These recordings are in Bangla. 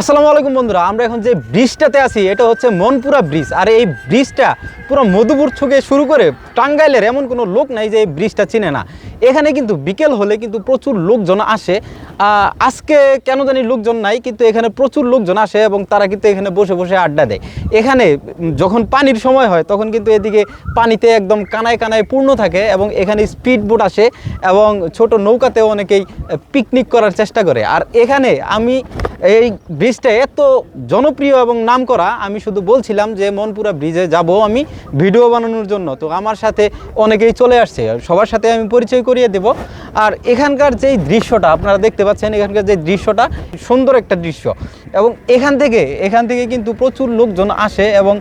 আসসালামু আলাইকুম বন্ধুরা, আমরা এখন যে ব্রিজটাতে আছি, এটা হচ্ছে মনপুরা ব্রিজ। আর এই ব্রিজটা পুরো মধুপুর থেকে শুরু করে টাঙ্গাইলের এমন কোনো লোক নাই যে এই ব্রিজটা চিনে না। এখানে কিন্তু বিকেল হলে কিন্তু প্রচুর লোকজন আসে। আজকে কেন জানি লোকজন নাই, কিন্তু এখানে প্রচুর লোকজন আসে এবং তারা কিন্তু এখানে বসে বসে আড্ডা দেয়। এখানে যখন পানির সময় হয়, তখন কিন্তু এদিকে পানিতে একদম কানায় কানায় পূর্ণ থাকে এবং এখানে স্পিড বোট আসে এবং ছোট নৌকাতেও অনেকেই পিকনিক করার চেষ্টা করে। আর এখানে আমি এই ব্রিজটা এত জনপ্রিয় এবং নামকরা, আমি শুধু বলছিলাম যে মনপুরা ব্রিজে যাব আমি ভিডিও বানানোর জন্য। তো আমার সাথে অনেকেই চলে আসছে, সবার সাথে আমি পরিচয় করিয়ে দেব। আর এখানকার যেই দৃশ্যটা, আপনারা দেখতে পাচ্ছেন এখানকার যে দৃশ্যটা, সুন্দর একটা দৃশ্য। এবং এখান থেকে এখান থেকে কিন্তু প্রচুর লোকজন আসে এবং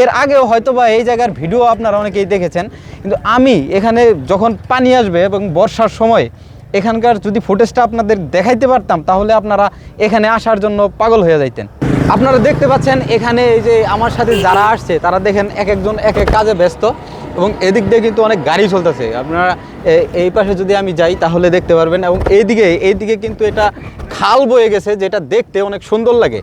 এর আগেও হয়তো বা এই জায়গার ভিডিও আপনারা অনেকেই দেখেছেন। কিন্তু আমি এখানে যখন পানি আসবে এবং বর্ষার সময় এখানকার যদি ফুটেজটা আপনাদের দেখাইতে পারতাম, তাহলে আপনারা এখানে আসার জন্য পাগল হয়ে যাইতেন। আপনারা দেখতে পাচ্ছেন এখানে এই যে আমার সাথে যারা আসছে, তারা দেখেন এক একজন, এক এক কাজে ব্যস্ত এবং এদিক দিয়ে কিন্তু অনেক গাড়ি চলতেছে। আপনারা এই পাশে যদি আমি যাই, তাহলে দেখতে পারবেন এবং এইদিকে এইদিকে কিন্তু এটা খাল বয়ে গেছে, যেটা দেখতে অনেক সুন্দর লাগে।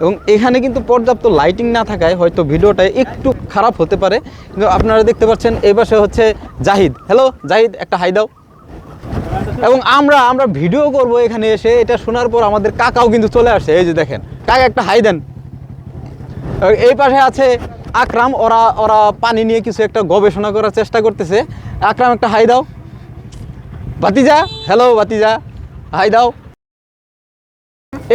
এবং এখানে কিন্তু পর্যাপ্ত লাইটিং না থাকায় হয়তো ভিডিওটা একটু খারাপ হতে পারে। কিন্তু আপনারা দেখতে পাচ্ছেন, এই পাশে হচ্ছে জাহিদ। হ্যালো জাহিদ, একটা হাই দাও। এবং আমরা আমরা ভিডিও করব এখানে এসে, এটা শোনার পর আমাদের কাকাও কিন্তু চলে আসছে এই যে দেখেন। কাকা একটা হাই দেন। এই পাশে আছে আকরাম, ওরা ওরা পানি নিয়ে কিছু একটা গবেষণা করার চেষ্টা করতেছে। আকরাম, একটা হাই দাও। বাতিজা হ্যালো বাতিজা হাই দাও।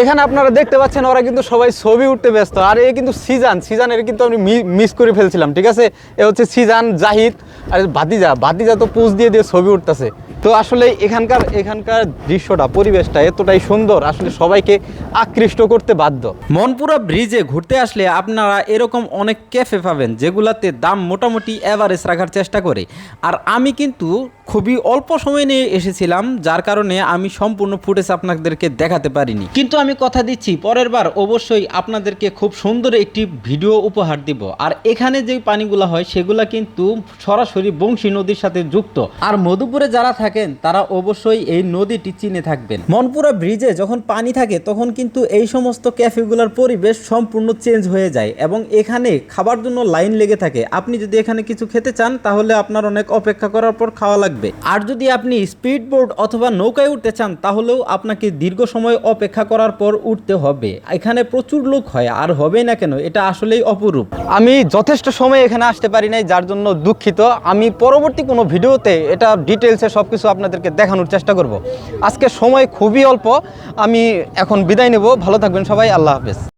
এখানে আপনারা দেখতে পাচ্ছেন, ওরা কিন্তু সবাই ছবি উঠতে ব্যস্ত। আর এ কিন্তু সিজান, সিজানের কিন্তু আমি মিস করে ফেলছিলাম, ঠিক আছে? এ হচ্ছে সিজান জাহিদ। আর ভাতিজা ভাতিজা তো পুজ দিয়ে দিয়ে ছবি উঠতেছে। তো আসলে এখানকার এখানকার দৃশ্যটা, পরিবেশটা এতটাই সুন্দর, আসলে সবাইকে আকৃষ্ট করতে বাধ্য। মনপুরা ব্রিজে ঘুরতে আসলে আপনারা এরকম অনেক ক্যাফে পাবেন, যেগুলাতে দাম মোটামুটি অ্যাভারেজ রাখার চেষ্টা করে। আর আমি কিন্তু খুবই অল্প সময় নিয়ে এসেছিলাম, যার কারণে আমি সম্পূর্ণ ফুটেজ আপনাদেরকে দেখাতে পারিনি। কিন্তু আমি কথা দিচ্ছি, পরের বার অবশ্যই আপনাদেরকে খুব সুন্দর একটি ভিডিও উপহার দিব। আর এখানে যে পানিগুলো হয়, সেগুলো কিন্তু সরাসরি বংশী নদীর সাথে যুক্ত। আর মধুপুরে যারা থাকেন, তারা অবশ্যই এই নদীটি চিনে থাকবেন। মনপুরা ব্রিজে যখন পানি থাকে, তখন কিন্তু এই সমস্ত ক্যাফেগুলোর পরিবেশ সম্পূর্ণ চেঞ্জ হয়ে যায় এবং এখানে খাবার জন্য লাইন লেগে থাকে। আপনি যদি এখানে কিছু খেতে চান, তাহলে আপনার অনেক অপেক্ষা করার পর খাওয়া লাগবে। আর যদি আপনি স্পিড বোর্ড অথবা নৌকায় উঠতে চান, তাহলেও আপনাকে দীর্ঘ সময় অপেক্ষা করার পর উঠতে হবে। এখানে প্রচুর লোক হয়, আর হবে না কেন, এটা আসলেই অপরূপ। আমি যথেষ্ট সময় এখানে আসতে পারি নাই, যার জন্য দুঃখিত। আমি পরবর্তী কোনো ভিডিওতে এটা ডিটেলসে সব কিছু আপনাদেরকে দেখানোর চেষ্টা করব। আজকে সময় খুবই অল্প। আমি এখন বিদায় নেব। ভালো থাকবেন সবাই। আল্লাহ হাফেজ।